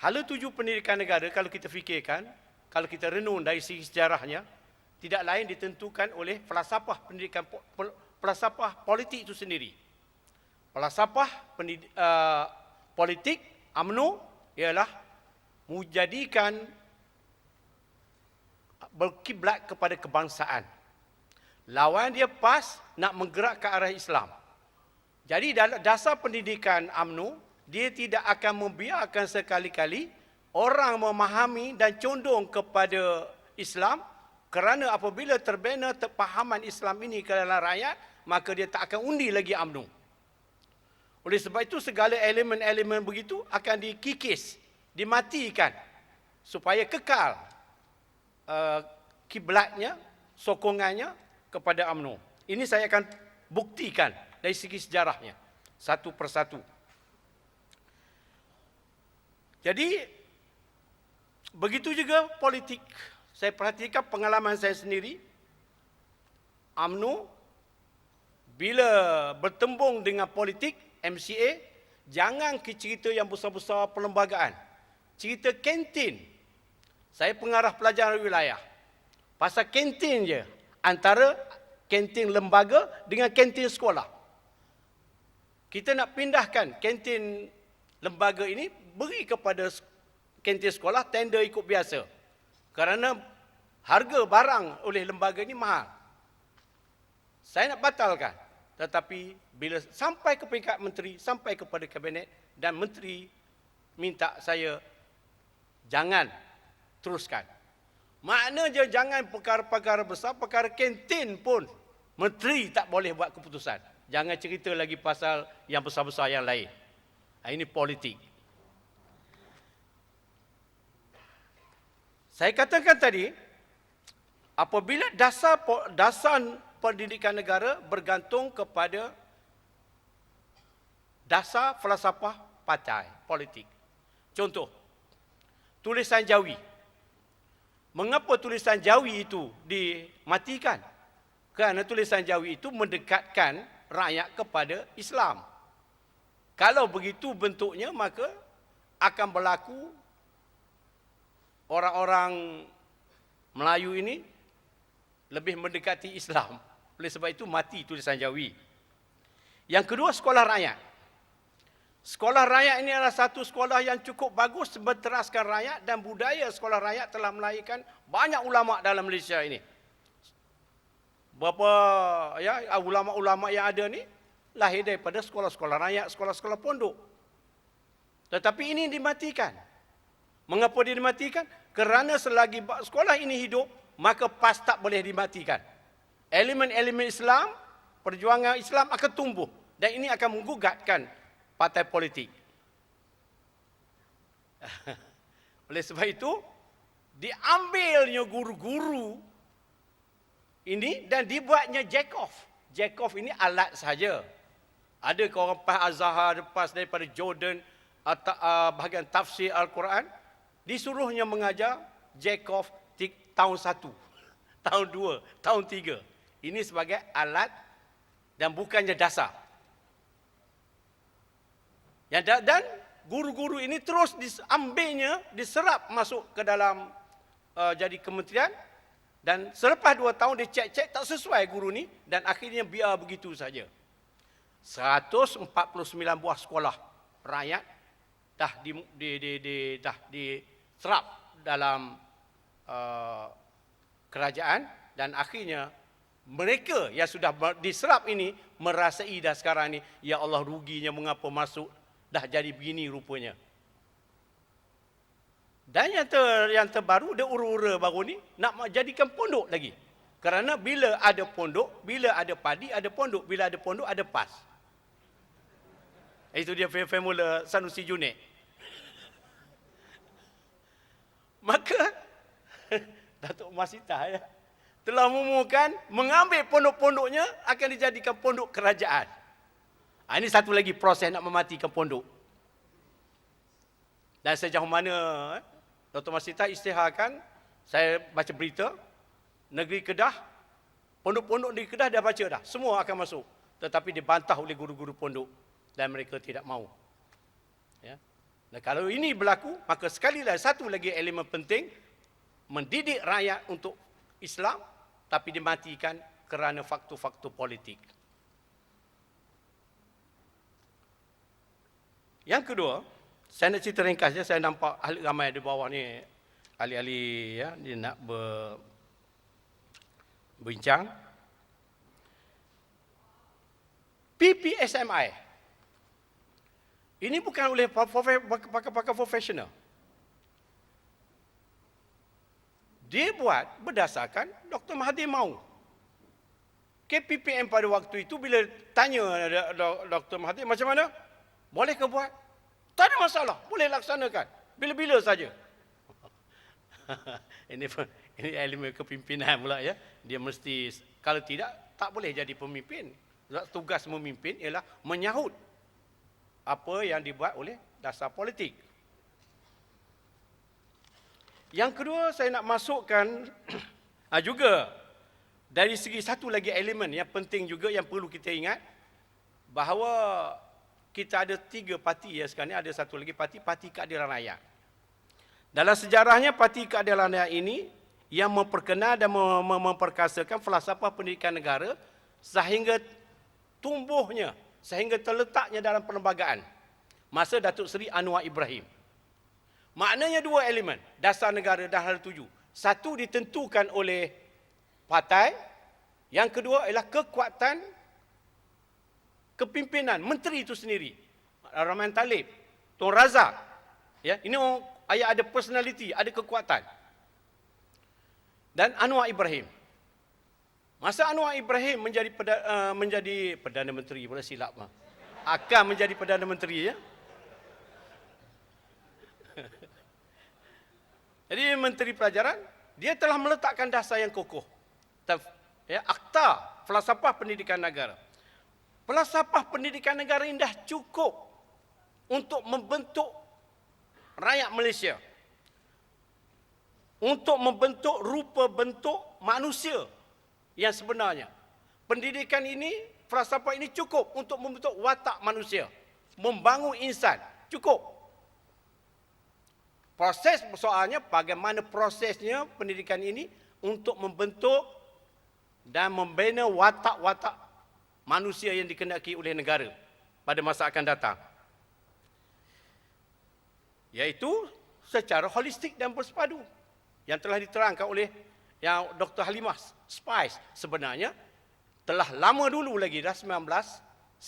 hala tuju pendidikan negara kalau kita fikirkan, kalau kita renung dari segi sejarahnya, tidak lain ditentukan oleh falsafah pendidikan falsafah politik itu sendiri. Falsafah uh, politik UMNO ialah menjadikan berkiblat kepada kebangsaan. Lawan dia PAS nak menggerak ke arah Islam. Jadi dasar pendidikan UMNO, dia tidak akan membiarkan sekali-kali orang memahami dan condong kepada Islam kerana apabila terbina terpahaman Islam ini ke dalam rakyat, maka dia tak akan undi lagi UMNO. Oleh sebab itu segala elemen-elemen begitu akan dikikis, dimatikan supaya kekal uh, kiblatnya, sokongannya kepada UMNO. Ini saya akan buktikan dari segi sejarahnya satu persatu. Jadi begitu juga politik. Saya perhatikan pengalaman saya sendiri. UMNO bila bertembung dengan politik MCA jangan ke cerita yang besar-besar perlembagaan. Cerita kantin. Saya pengarah pelajaran wilayah. Pasal kantin je antara kantin lembaga dengan kantin sekolah. Kita nak pindahkan kantin lembaga ini beri kepada kantin sekolah tender ikut biasa. Kerana harga barang oleh lembaga ini mahal. Saya nak batalkan. Tetapi bila sampai ke peringkat menteri, sampai kepada kabinet dan menteri minta saya jangan teruskan. Maknanya jangan perkara-perkara besar, perkara kantin pun menteri tak boleh buat keputusan. Jangan cerita lagi pasal yang besar-besar yang lain. Ini politik. Saya katakan tadi, apabila dasar dasar pendidikan negara bergantung kepada dasar falsafah partai politik. Contoh, tulisan Jawi. Mengapa tulisan Jawi itu dimatikan? Kerana tulisan Jawi itu mendekatkan rakyat kepada Islam. Kalau begitu bentuknya maka akan berlaku orang-orang Melayu ini lebih mendekati Islam. Oleh sebab itu mati tulisan Jawi. Yang kedua sekolah rakyat. Sekolah rakyat ini adalah satu sekolah yang cukup bagus berteraskan rakyat dan budaya sekolah rakyat telah melahirkan banyak ulama dalam Malaysia ini. Berapa ya ulama-ulama yang ada ni lahir daripada sekolah-sekolah rakyat, sekolah-sekolah pondok. Tetapi ini dimatikan. Mengapa dia dimatikan? Kerana selagi sekolah ini hidup, maka PAS tak boleh dimatikan. Elemen-elemen Islam, perjuangan Islam akan tumbuh dan ini akan menggugatkan partai politik. Oleh sebab itu, diambilnya guru-guru ini dan dibuatnya. Jack off ini alat saja. Ada orang pas Azhar, pas daripada Jordan, atau uh, bahagian tafsir Al-Quran, disuruhnya mengajar jack off tahun satu, tahun dua, tahun tiga. Ini sebagai alat dan bukannya dasar. Yang da- dan guru-guru ini terus diambilnya, diserap masuk ke dalam uh, jadi kementerian dan selepas dua tahun dia cek-cek tak sesuai guru ni dan akhirnya biar begitu saja. 149 buah sekolah rakyat dah di, di, di, di dah diserap dalam uh, kerajaan dan akhirnya mereka yang sudah diserap ini merasai dah sekarang ni ya Allah ruginya mengapa masuk dah jadi begini rupanya. Dan yang ter, yang terbaru dia ura-ura baru ni nak jadikan pondok lagi. Kerana bila ada pondok, bila ada padi, ada pondok. Bila ada pondok, ada pas. Itu dia formula Sanusi Junaid. Maka Datuk Masita ya, telah mengumumkan mengambil pondok-pondoknya akan dijadikan pondok kerajaan. Ha, ini satu lagi proses nak mematikan pondok. Dan sejauh mana eh, Dr. Masita isytiharkan, saya baca berita, negeri Kedah, pondok-pondok negeri Kedah dah baca dah. Semua akan masuk. Tetapi dibantah oleh guru-guru pondok dan mereka tidak mau. Ya. Dan kalau ini berlaku, maka sekali lagi satu lagi elemen penting mendidik rakyat untuk Islam tapi dimatikan kerana faktor-faktor politik. Yang kedua, saya nak cerita ringkasnya, saya nampak ahli ramai di bawah ni, ahli-ahli ya, dia nak ber, bincang. PPSMI. Ini bukan oleh pakar-pakar profesional. Dia buat berdasarkan Dr. Mahathir mau. KPPM pada waktu itu bila tanya Dr. Mahathir macam mana? Boleh ke buat? Tak ada masalah, boleh laksanakan. Bila-bila saja. ini ini elemen kepimpinan pula ya. Dia mesti kalau tidak tak boleh jadi pemimpin. Tugas memimpin ialah menyahut apa yang dibuat oleh dasar politik. Yang kedua saya nak masukkan ah, juga dari segi satu lagi elemen yang penting juga yang perlu kita ingat bahawa kita ada tiga parti ya sekarang ni ada satu lagi parti parti keadilan rakyat. Dalam sejarahnya parti keadilan rakyat ini yang memperkenal dan memperkasakan falsafah pendidikan negara sehingga tumbuhnya sehingga terletaknya dalam perlembagaan masa Datuk Seri Anwar Ibrahim. Maknanya dua elemen, dasar negara dan hal tuju. Satu ditentukan oleh partai, yang kedua ialah kekuatan kepimpinan menteri itu sendiri. Rahman Talib, Tun Razak. Ya, ini ayat ada personality, ada kekuatan. Dan Anwar Ibrahim. Masa Anwar Ibrahim menjadi peda, uh, menjadi perdana menteri pula silap mah. Akan menjadi perdana menteri ya. Jadi menteri pelajaran dia telah meletakkan dasar yang kokoh. Ya, akta falsafah pendidikan negara. Falsafah pendidikan negara ini dah cukup untuk membentuk rakyat Malaysia. Untuk membentuk rupa bentuk manusia yang sebenarnya. Pendidikan ini, falsafah ini cukup untuk membentuk watak manusia. Membangun insan. Cukup. Proses soalnya bagaimana prosesnya pendidikan ini untuk membentuk dan membina watak-watak manusia yang dikenaki oleh negara pada masa akan datang. Yaitu secara holistik dan bersepadu yang telah diterangkan oleh yang Dr. Halimah Spice sebenarnya telah lama dulu lagi dah 1996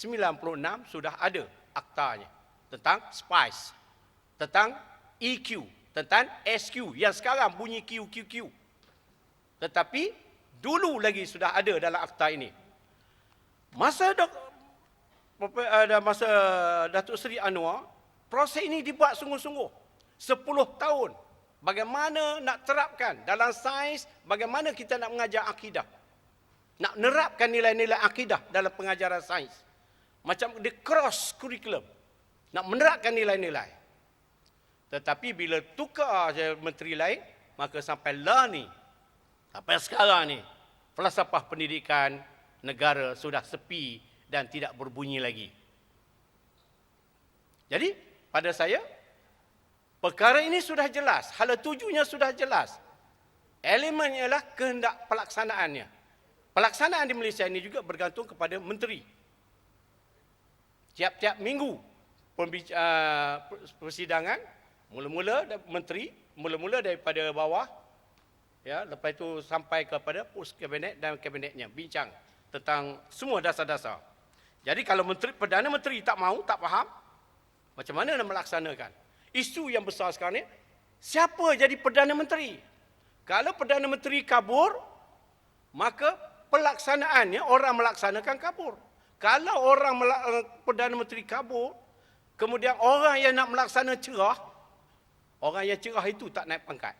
sudah ada aktanya tentang Spice tentang EQ tentang SQ yang sekarang bunyi QQQ tetapi dulu lagi sudah ada dalam akta ini masa dok ada masa Datuk Seri Anwar proses ini dibuat sungguh-sungguh 10 tahun Bagaimana nak terapkan dalam sains, bagaimana kita nak mengajar akidah. Nak nerapkan nilai-nilai akidah dalam pengajaran sains. Macam the cross curriculum. Nak menerapkan nilai-nilai. Tetapi bila tukar je menteri lain, maka sampai lah ni, sampai sekarang ni, falsafah pendidikan negara sudah sepi dan tidak berbunyi lagi. Jadi, pada saya, Perkara ini sudah jelas. Hala tujunya sudah jelas. Elemennya ialah kehendak pelaksanaannya. Pelaksanaan di Malaysia ini juga bergantung kepada menteri. Tiap-tiap minggu uh, persidangan, mula-mula menteri, mula-mula daripada bawah, ya, lepas itu sampai kepada pos kabinet dan kabinetnya, bincang tentang semua dasar-dasar. Jadi kalau menteri, Perdana Menteri tak mau, tak faham, macam mana nak melaksanakan? Isu yang besar sekarang ni, siapa jadi Perdana Menteri? Kalau Perdana Menteri kabur, maka pelaksanaannya orang melaksanakan kabur. Kalau orang eh, Perdana Menteri kabur, kemudian orang yang nak melaksana cerah, orang yang cerah itu tak naik pangkat.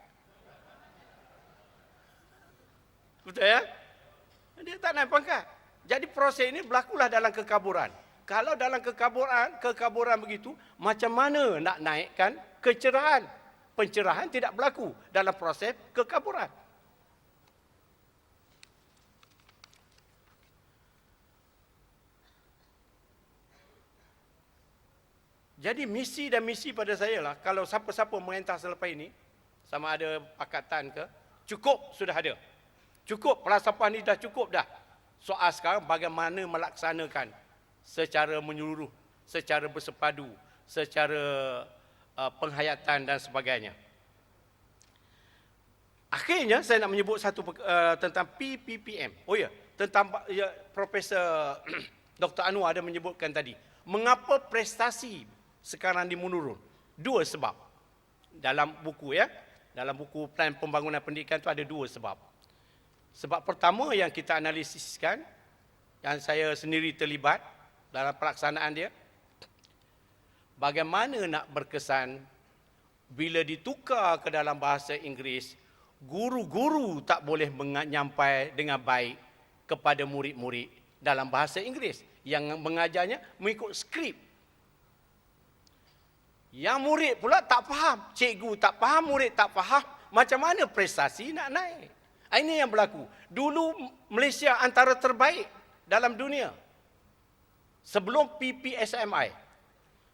Betul ya? Dia tak naik pangkat. Jadi proses ini berlakulah dalam kekaburan. Kalau dalam kekaburan, kekaburan begitu, macam mana nak naikkan kecerahan? Pencerahan tidak berlaku dalam proses kekaburan. Jadi misi dan misi pada saya lah, kalau siapa-siapa merintah selepas ini, sama ada pakatan ke, cukup sudah ada. Cukup, pelasapan ini dah cukup dah. Soal sekarang bagaimana melaksanakan secara menyeluruh, secara bersepadu, secara uh, penghayatan dan sebagainya. Akhirnya saya nak menyebut satu uh, tentang PPPM. Oh ya, tentang ya, Profesor Dr. Anwar ada menyebutkan tadi. Mengapa prestasi sekarang ini menurun? Dua sebab. Dalam buku ya, dalam buku plan pembangunan pendidikan itu ada dua sebab. Sebab pertama yang kita analisiskan, yang saya sendiri terlibat dalam pelaksanaan dia, bagaimana nak berkesan bila ditukar ke dalam bahasa Inggeris, guru-guru tak boleh menyampai dengan baik kepada murid-murid dalam bahasa Inggeris. Yang mengajarnya mengikut skrip. Yang murid pula tak faham. Cikgu tak faham, murid tak faham. Macam mana prestasi nak naik? Ah, ini yang berlaku. Dulu Malaysia antara terbaik dalam dunia. Sebelum PPSMI.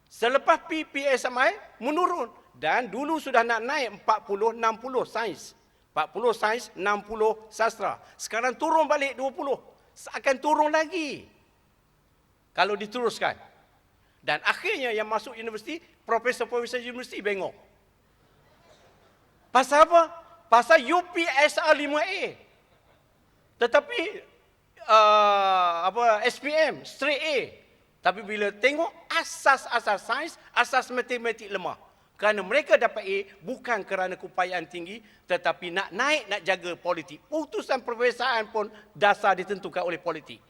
Selepas PPSMI menurun. Dan dulu sudah nak naik 40-60 sains. 40 sains, 60 sastra. Sekarang turun balik 20. Akan turun lagi. Kalau diteruskan. Dan akhirnya yang masuk universiti, profesor-profesor universiti bengok. Pasal apa? pasal UPSR 5A. Tetapi uh, apa SPM straight A. Tapi bila tengok asas-asas sains, asas matematik lemah. Kerana mereka dapat A bukan kerana keupayaan tinggi tetapi nak naik nak jaga politik. Putusan perbesaran pun dasar ditentukan oleh politik.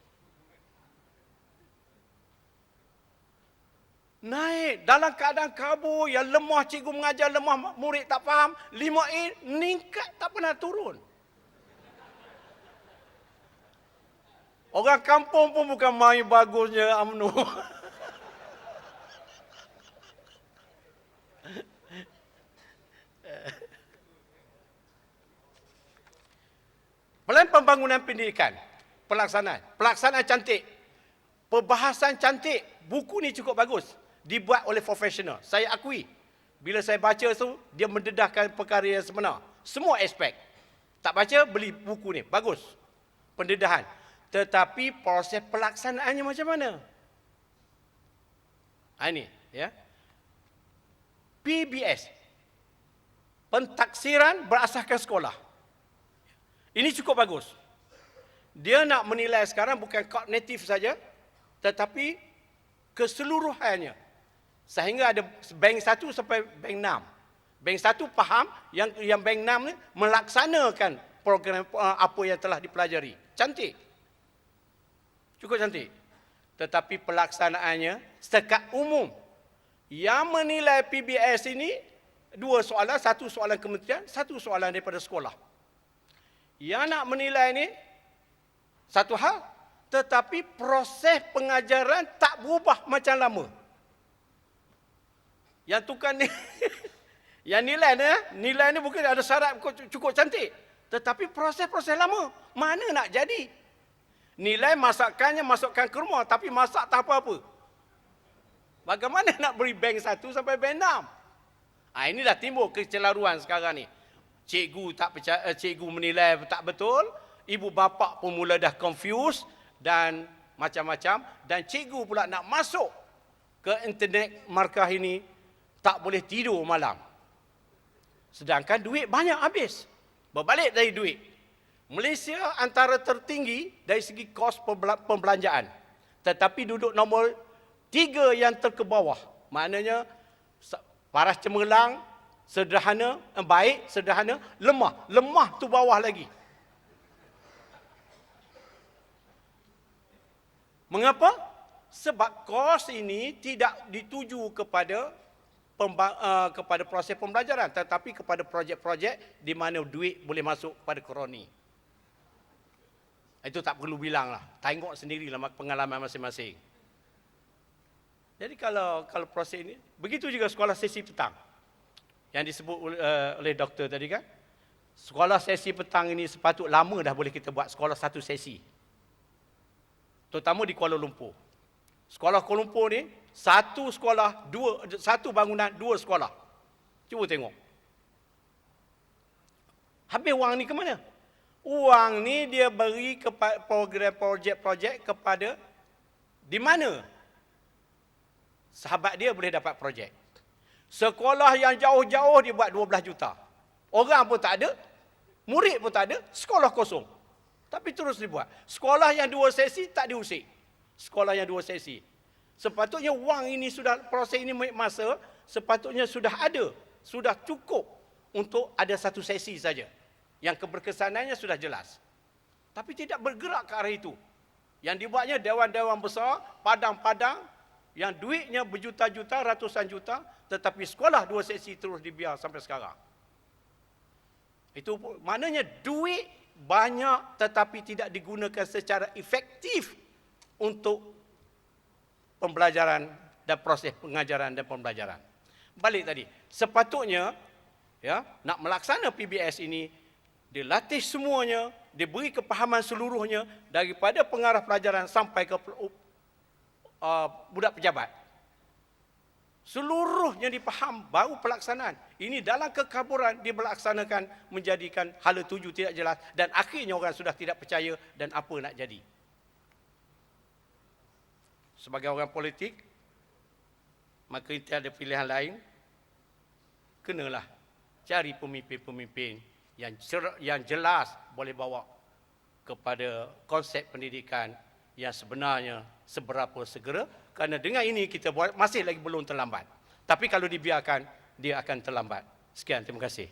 Naik dalam keadaan kabur yang lemah cikgu mengajar lemah murid tak faham 5A meningkat tak pernah turun. Orang kampung pun bukan main bagusnya UMNO. Pelan pembangunan pendidikan. Pelaksanaan. Pelaksanaan cantik. Perbahasan cantik. Buku ni cukup bagus dibuat oleh profesional. Saya akui. Bila saya baca tu, dia mendedahkan perkara yang sebenar. Semua aspek. Tak baca, beli buku ni. Bagus. Pendedahan. Tetapi proses pelaksanaannya macam mana? Ha, ini. Ya. PBS. Pentaksiran berasaskan sekolah. Ini cukup bagus. Dia nak menilai sekarang bukan kognitif saja, tetapi keseluruhannya. Sehingga ada bank satu sampai bank enam. Bank satu faham yang yang bank enam ni melaksanakan program uh, apa yang telah dipelajari. Cantik. Cukup cantik. Tetapi pelaksanaannya sekat umum. Yang menilai PBS ini dua soalan, satu soalan kementerian, satu soalan daripada sekolah. Yang nak menilai ini satu hal, tetapi proses pengajaran tak berubah macam lama. Yang tukar ni yang nilai ni eh, nilai ni bukan ada syarat cukup cantik tetapi proses-proses lama mana nak jadi nilai masakannya masukkan ke rumah tapi masak tak apa-apa bagaimana nak beri bank satu sampai bank enam ha, ini dah timbul kecelaruan sekarang ni cikgu tak percaya, eh, cikgu menilai tak betul ibu bapa pun mula dah confused dan macam-macam dan cikgu pula nak masuk ke internet markah ini tak boleh tidur malam. Sedangkan duit banyak habis. Berbalik dari duit. Malaysia antara tertinggi dari segi kos pembelanjaan. Tetapi duduk nombor tiga yang terkebawah. Maknanya paras cemerlang, sederhana, eh, baik, sederhana, lemah. Lemah tu bawah lagi. Mengapa? Sebab kos ini tidak dituju kepada uh, kepada proses pembelajaran tetapi kepada projek-projek di mana duit boleh masuk pada kroni. Itu tak perlu bilang lah. Tengok sendirilah pengalaman masing-masing. Jadi kalau kalau proses ini, begitu juga sekolah sesi petang. Yang disebut uh, oleh doktor tadi kan. Sekolah sesi petang ini sepatut lama dah boleh kita buat sekolah satu sesi. Terutama di Kuala Lumpur. Sekolah Kuala Lumpur ni satu sekolah, dua satu bangunan, dua sekolah. Cuba tengok. Habis wang ni ke mana? Wang ni dia beri kepada program projek-projek kepada di mana sahabat dia boleh dapat projek. Sekolah yang jauh-jauh dia buat 12 juta. Orang pun tak ada, murid pun tak ada, sekolah kosong. Tapi terus dibuat. Sekolah yang dua sesi tak diusik. Sekolah yang dua sesi. Sepatutnya wang ini sudah, proses ini masa, sepatutnya sudah ada. Sudah cukup untuk ada satu sesi saja. Yang keberkesanannya sudah jelas. Tapi tidak bergerak ke arah itu. Yang dibuatnya dewan-dewan besar, padang-padang, yang duitnya berjuta-juta, ratusan juta, tetapi sekolah dua sesi terus dibiar sampai sekarang. Itu maknanya duit banyak tetapi tidak digunakan secara efektif untuk pembelajaran dan proses pengajaran dan pembelajaran. Balik tadi, sepatutnya ya nak melaksana PBS ini dilatih semuanya, diberi kepahaman seluruhnya daripada pengarah pelajaran sampai ke uh, budak pejabat. Seluruhnya dipaham baru pelaksanaan. Ini dalam kekaburan dilaksanakan menjadikan hala tuju tidak jelas dan akhirnya orang sudah tidak percaya dan apa nak jadi. Sebagai orang politik, maka kita ada pilihan lain. Kenalah cari pemimpin-pemimpin yang yang jelas boleh bawa kepada konsep pendidikan yang sebenarnya seberapa segera kerana dengan ini kita masih lagi belum terlambat. Tapi kalau dibiarkan dia akan terlambat. Sekian terima kasih.